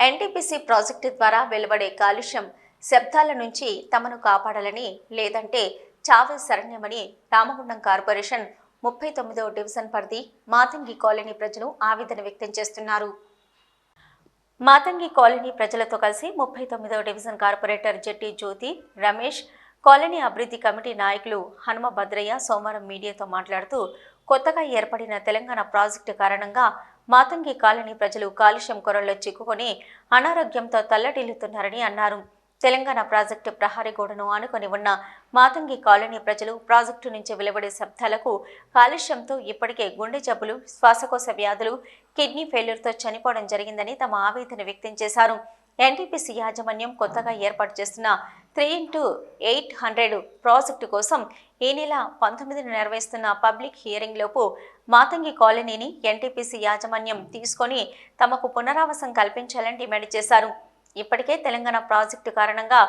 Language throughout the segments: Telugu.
ఎన్టీపీసీ ప్రాజెక్టు ద్వారా వెలువడే కాలుష్యం శబ్దాల నుంచి తమను కాపాడాలని లేదంటే చావే శరణ్యమని రామగుండం కార్పొరేషన్ ముప్పై తొమ్మిదవ డివిజన్ పరిధి మాతంగి కాలనీ ప్రజలు ఆవేదన వ్యక్తం చేస్తున్నారు. మాతంగి కాలనీ ప్రజలతో కలిసి ముప్పై తొమ్మిదవ division corporator Jetti Jyothi Ramesh colony అభివృద్ధి కమిటీ నాయకులు హనుమ భద్రయ్య సోమవారం మీడియాతో మాట్లాడుతూ కొత్తగా ఏర్పడిన తెలంగాణ ప్రాజెక్టు కారణంగా మాతంగి కాలనీ ప్రజలు కాలుష్యం కొరల్లో చిక్కుకొని అనారోగ్యంతో తల్లడిల్లుతున్నారని అన్నారు. తెలంగాణ ప్రాజెక్టు ప్రహారీ గోడను ఆనుకొని ఉన్న మాతంగి కాలనీ ప్రజలు ప్రాజెక్టు నుంచి వెలువడే శబ్దాలకు కాలుష్యంతో ఇప్పటికే గుండె జబ్బులు శ్వాసకోశ వ్యాధులు కిడ్నీ ఫెయిల్యూర్తో చనిపోవడం జరిగిందని తమ ఆవేదన వ్యక్తం చేశారు. ఎన్టీపీసీ యాజమాన్యం కొత్తగా ఏర్పాటు చేస్తున్న three into eight hundred project కోసం ఈ నెల పంతొమ్మిదిన నిర్వహిస్తున్న పబ్లిక్ హియరింగ్ లోపు మాతంగి కాలనీని ఎన్టీపీసీ యాజమాన్యం తీసుకొని తమకు పునరావాసం కల్పించాలని డిమాండ్ చేశారు. ఇప్పటికే తెలంగాణ ప్రాజెక్టు కారణంగా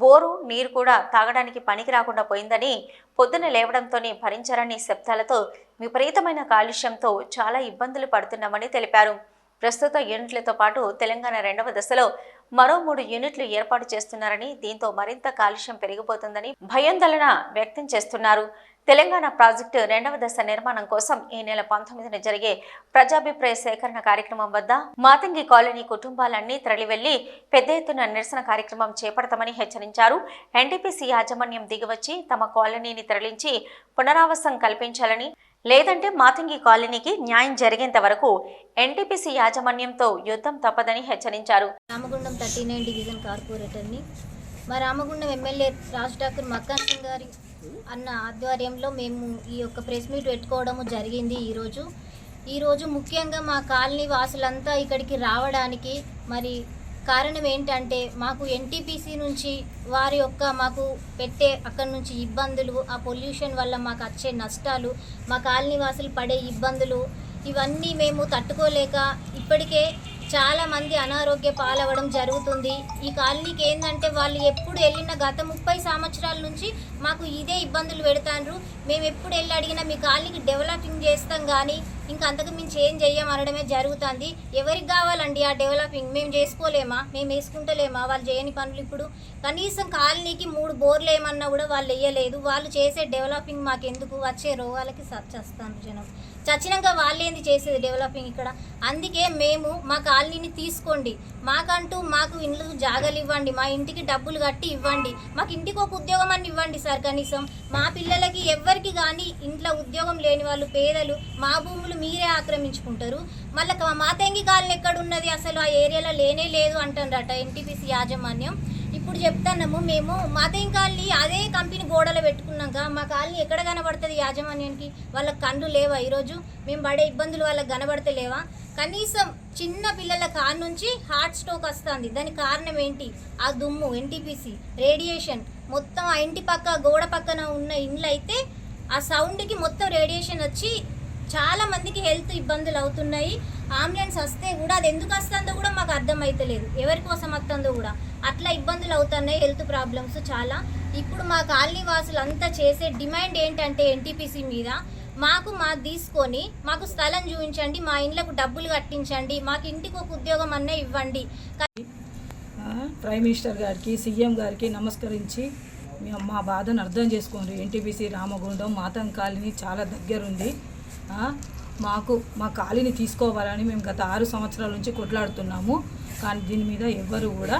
బోరు నీరు కూడా తాగడానికి పనికి రాకుండా పోయిందని పొద్దున లేవడంతోనే భరించరని శబ్దాలతో విపరీతమైన కాలుష్యంతో చాలా ఇబ్బందులు పడుతున్నామని తెలిపారు. ప్రస్తుత యూనిట్లతో పాటు తెలంగాణ రెండవ దశలో మరో మూడు యూనిట్లు ఏర్పాటు చేస్తున్నారని దీంతో మరింత కాలుష్యం పెరిగిపోతుందని భయాందోళన వ్యక్తం చేస్తున్నారు. తెలంగాణ ప్రాజెక్టు రెండవ దశ నిర్మాణం కోసం ఈ నెల పంతొమ్మిదిన జరిగే ప్రజాభిప్రాయ సేకరణ కార్యక్రమం వద్ద మాతంగి కాలనీ కుటుంబాలన్నీ తరలివెళ్ళి పెద్ద ఎత్తున నిరసన కార్యక్రమం చేపడతామని హెచ్చరించారు. ఎన్టీపీసీ యాజమాన్యం దిగివచ్చి తమ కాలనీని తరలించి పునరావాసం కల్పించాలని లేదంటే మాతంగి కాలనీకి న్యాయం జరిగేంత వరకు ఎన్టీపీసీ యాజమాన్యంతో యుద్ధం తప్పదని హెచ్చరించారు. రామగుండం థర్టీ నైన్ డివిజన్ కార్పొరేటర్ని మా రామగుండం ఎమ్మెల్యే రాజ్ ఠాకూర్ మక్కాన్ సింగ్ గారి అన్న ఆధ్వర్యంలో మేము ఈ యొక్క ప్రెస్ మీట్ పెట్టుకోవడము జరిగింది ఈరోజు. ఈరోజు ముఖ్యంగా మా కాలనీ వాసులంతా ఇక్కడికి రావడానికి మరి కారణం ఏంటంటే మాకు ఎన్టీపీసీ నుంచి వారి యొక్క మాకు పెట్టే అక్కడి నుంచి ఇబ్బందులు ఆ పొల్యూషన్ వల్ల మాకు వచ్చే నష్టాలు మా కాలనీ వాసులు పడే ఇబ్బందులు ఇవన్నీ మేము తట్టుకోలేక ఇప్పటికే చాలామంది అనారోగ్య పాలవడం జరుగుతుంది. ఈ కాలనీకి ఏంటంటే వాళ్ళు ఎప్పుడు వెళ్ళిన గత ముప్పై సంవత్సరాల నుంచి మాకు ఇదే ఇబ్బందులు పెడతాండ్రు. మేము ఎప్పుడు వెళ్ళి అడిగినా మీ కాలనీకి డెవలపింగ్ చేస్తాం కానీ ఇంకా అంతకు మేము చేంజ్ చేయమనడమే జరుగుతుంది. ఎవరికి కావాలండి ఆ డెవలపింగ్ మేము చేసుకోలేమా? మేము వేసుకుంటలేమా? వాళ్ళు చేయని పనులు ఇప్పుడు? కనీసం కాలనీకి మూడు బోర్లు ఏమన్నా కూడా వాళ్ళు వేయలేదు. వాళ్ళు చేసే డెవలపింగ్ మాకు ఎందుకు వచ్చే రోగాలకి చస్తాను జనం. చచ్చినాక వాళ్ళేంది చేసేది డెవలపింగ్ ఇక్కడ? అందుకే మేము మా కాలనీని తీసుకోండి. మాకంటూ మాకు ఇండ్లు జాగలు ఇవ్వండి. మా ఇంటికి డబ్బులు కట్టి ఇవ్వండి. మాకు ఇంటికి ఒక ఉద్యోగం అని ఇవ్వండి సార్ కనీసం. మా పిల్లలకి ఎవ్వరికి కానీ ఇంట్లో ఉద్యోగం లేని వాళ్ళు పేదలు మా భూములు మీరే ఆక్రమించుకుంటారు. మళ్ళీ మాతంగి కాలనీ ఎక్కడున్నది? అసలు ఆ ఏరియాలో లేనే లేదు అంటారట ఎన్టీపీసీ యాజమాన్యం. ఇప్పుడు చెప్తున్నాము మేము మాదేం కాలనీ అదే కంపెనీ గోడలో పెట్టుకున్నాక మా కాలనీ ఎక్కడ కనబడుతుంది యాజమాన్యానికి? వాళ్ళకి కండ్లు లేవా ఈరోజు? మేము పడే ఇబ్బందులు వాళ్ళకి కనబడతలేవా కనీసం చిన్న పిల్లల కారు నుంచి హార్ట్ స్ట్రోక్ వస్తుంది. దానికి కారణం ఏంటి? ఆ దుమ్ము ఎన్టీపీసీ రేడియేషన్. మొత్తం ఆ ఇంటి పక్క గోడ పక్కన ఉన్న ఇండ్లు అయితే ఆ సౌండ్కి మొత్తం రేడియేషన్ వచ్చి చాలా మందికి హెల్త్ ఇబ్బందులు అవుతున్నాయి. అంబులెన్స్ వస్తే కూడా అది ఎందుకు వస్తుందో కూడా మాకు అర్థమైతలేదు. ఎవరి కోసం వస్తుందో కూడా. అట్లా ఇబ్బందులు అవుతున్నాయి హెల్త్ ప్రాబ్లమ్స్ చాలా. ఇప్పుడు మా కాలనీ వాసులు అంతా చేసే డిమాండ్ ఏంటంటే ఎన్టీపీసీ మీద మాకు మా తీసుకొని మాకు స్థలం చూపించండి మా ఇండ్లకు డబ్బులు కట్టించండి మాకు ఇంటికి ఒక ఉద్యోగం అన్న ఇవ్వండి. ప్రైమ్ మినిస్టర్ గారికి సీఎం గారికి నమస్కరించి మేము మా బాధను అర్థం చేసుకోండి. ఎన్టీపీసీ రామగుండం మాతం కాలనీ చాలా దగ్గరుంది. మాకు మా ఖాళీని తీసుకోవాలని మేము గత ఆరు సంవత్సరాల నుంచి కొట్లాడుతున్నాము. కానీ దీని మీద ఎవ్వరు కూడా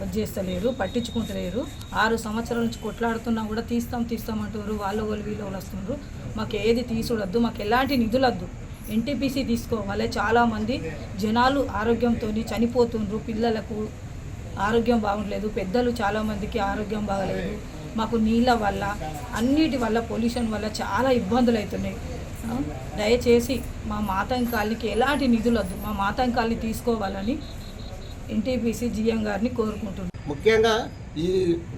అది చేస్తలేరు పట్టించుకుంటలేరు. ఆరు సంవత్సరాల నుంచి కొట్లాడుతున్నా కూడా తీస్తాం తీస్తాం అంటున్నారు. వాళ్ళు వాళ్ళు వీళ్ళు వాళ్ళు వస్తున్నారు. మాకు ఏది తీసుడొద్దు మాకు ఎలాంటి నిధులొద్దు. ఎన్టీపీసీ తీసుకోవాలి. చాలామంది జనాలు ఆరోగ్యంతో చనిపోతుండ్రు. పిల్లలకు ఆరోగ్యం బాగుండలేదు. పెద్దలు చాలామందికి ఆరోగ్యం బాగలేదు. మాకు నీళ్ళ వల్ల అన్నిటి వల్ల పొల్యూషన్ వల్ల చాలా ఇబ్బందులు అవుతున్నాయి దయచేసి మా మాతం కాలనీకి ఎలాంటి నిధులు వద్దు. మా మాతం కాలనీ తీసుకోవాలని ఎన్టీపీసీ జిఎం గారిని కోరుకుంటున్నాను. ముఖ్యంగా ఈ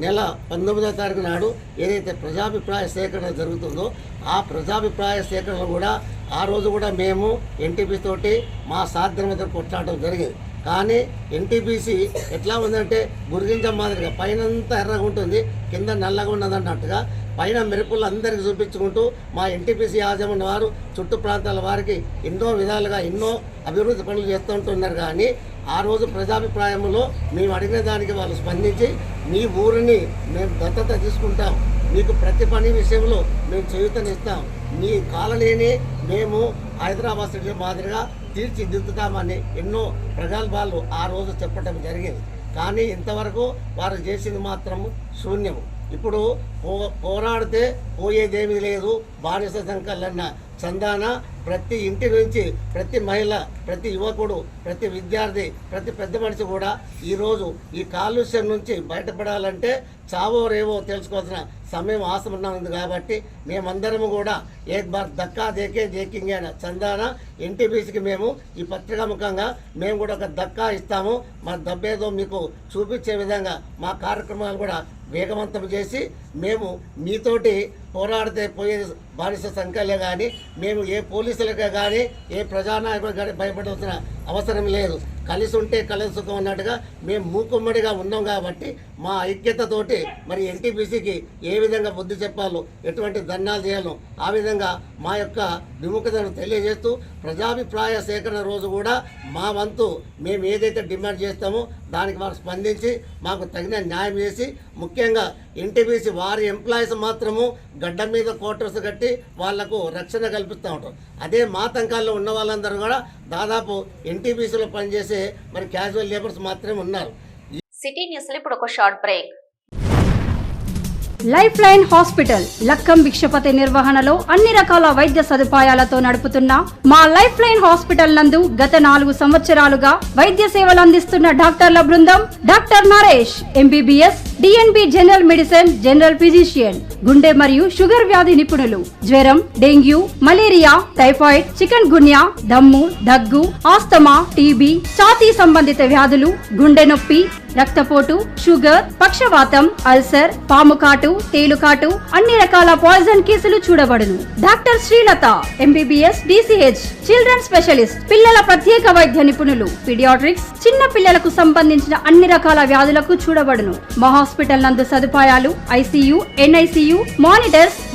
నెల పంతొమ్మిదవ తారీఖు నాడు ఏదైతే ప్రజాభిప్రాయ సేకరణ జరుగుతుందో ఆ ప్రజాభిప్రాయ సేకరణ కూడా ఆ రోజు కూడా మేము ఎన్టీపీ తోటి మా సాధ్యమతో కొట్లాడటం జరిగింది. కానీ ఎన్టీపీసీ ఎట్లా ఉందంటే గురిగింజ మాదిరిగా పైనంతా ఎర్రగా ఉంటుంది కింద నల్లగా ఉన్నది అన్నట్టుగా పైన మెరుపులు అందరికీ చూపించుకుంటూ మా ఎన్టీపీసీ యాజమాన్య వారు చుట్టు ప్రాంతాల వారికి ఎన్నో విధాలుగా ఎన్నో అభివృద్ధి పనులు చేస్తుంటున్నారు కానీ ఆ రోజు ప్రజాభిప్రాయంలో మేము అడిగిన దానికి వాళ్ళు స్పందించి మీ ఊరిని మేము దత్తత తీసుకుంటాం. మీకు ప్రతి పని విషయంలో మేము చేయుతనిస్తాం. మీ కాలనీని మేము హైదరాబాద్ సిటీ మాదిరిగా తీర్చిదిద్దుతామని ఎన్నో ప్రగల్భాలు ఆ రోజు చెప్పడం జరిగింది. కానీ ఇంతవరకు వారు చేసింది మాత్రం శూన్యము. ఇప్పుడు పో పోరాడితే పోయేదేమీ లేదు. బానిస సంకలన్న చందాన ప్రతి ఇంటి నుంచి ప్రతి మహిళ ప్రతి యువకుడు ప్రతి విద్యార్థి ప్రతి పెద్ద మనిషి కూడా ఈరోజు ఈ కాలుష్యం నుంచి బయటపడాలంటే చావో రేవో తెలుసుకోవాల్సిన సమయం ఆసమన్నా ఉంది కాబట్టి మేమందరము కూడా ఏక్ బార్ దక్కా దేకే దేకింగ్ అయిన చందాన ఎన్టీపీసీకి మేము ఈ పత్రికా ముఖంగా మేము కూడా ఒక దక్కా ఇస్తాము. మా దబ్బేదో మీకు చూపించే విధంగా మా కార్యక్రమాలు కూడా వేగవంతం చేసి మేము మీతోటి పోరాడితే పోయే బానిస సంఖ్యలే కానీ మేము ఏ పోలీసులకే కానీ ఏ ప్రజానాయకులు కానీ భయపడాల్సిన అవసరం లేదు. కలిసి ఉంటే కలిసి సుఖం అన్నట్టుగా మేము మూకుమ్మడిగా ఉన్నాం కాబట్టి మా ఐక్యతతోటి మరి ఎన్టీపీసీకి ఏ విధంగా బుద్ధి చెప్పాలో ఎటువంటి ధర్నాలు చేయాలో ఆ విధంగా మా యొక్క విముఖతను తెలియజేస్తూ ప్రజాభిప్రాయ సేకరణ రోజు కూడా మా వంతు మేము ఏదైతే డిమాండ్ చేస్తామో దానికి వారు స్పందించి మాకు తగిన న్యాయం చేసి ముఖ్యంగా ఎన్టీపీసీ వారి ఎంప్లాయీస్ మాత్రము గడ్డ మీద క్వార్టర్స్ కట్టి వాళ్ళకు రక్షణ కల్పిస్తూ ఉంటారు. అదే మా తంకాల్లో ఉన్న వాళ్ళందరూ కూడా దాదాపు ఎన్టీపీసీలో పనిచేసే మరి క్యాజువల్ లేబర్స్ మాత్రమే ఉన్నారు. సిటీ న్యూస్లో ఇప్పుడు ఒక short break. Life line hospital Lakkam Bhikshapathi నిర్వహణలో అన్ని రకాల వైద్య సదుపాయాలతో నడుపుతున్న మా లైఫ్ లైన్ హాస్పిటల్ నందు గత నాలుగు సంవత్సరాలుగా వైద్య సేవలు అందిస్తున్న డాక్టర్ల బృందం doctor Naresh MBBS DNB general medicine general physician గుండె మరియు షుగర్ వ్యాధి నిపుణులు. జ్వరం dengue malaria typhoid chikungunya దమ్ము దగ్గు ఆస్తమా టీబీ ఛాతీ సంబంధిత వ్యాధులు గుండె నొప్పి రక్తపోటు షుగర్ పక్షవాతం అల్సర్ పాముకాటు తేలుకాటు అన్ని రకాల పాయిజన్ కేసులు చూడబడును. Doctor Srilatha MBBS DCH children specialist పిల్లల ప్రత్యేక వైద్య నిపుణులు పిడియాట్రిక్స్ చిన్న పిల్లలకు సంబంధించిన అన్ని రకాల వ్యాధులకు చూడబడును. మా హాస్పిటల్ నందు సదుపాయాలు ICU NICU monitors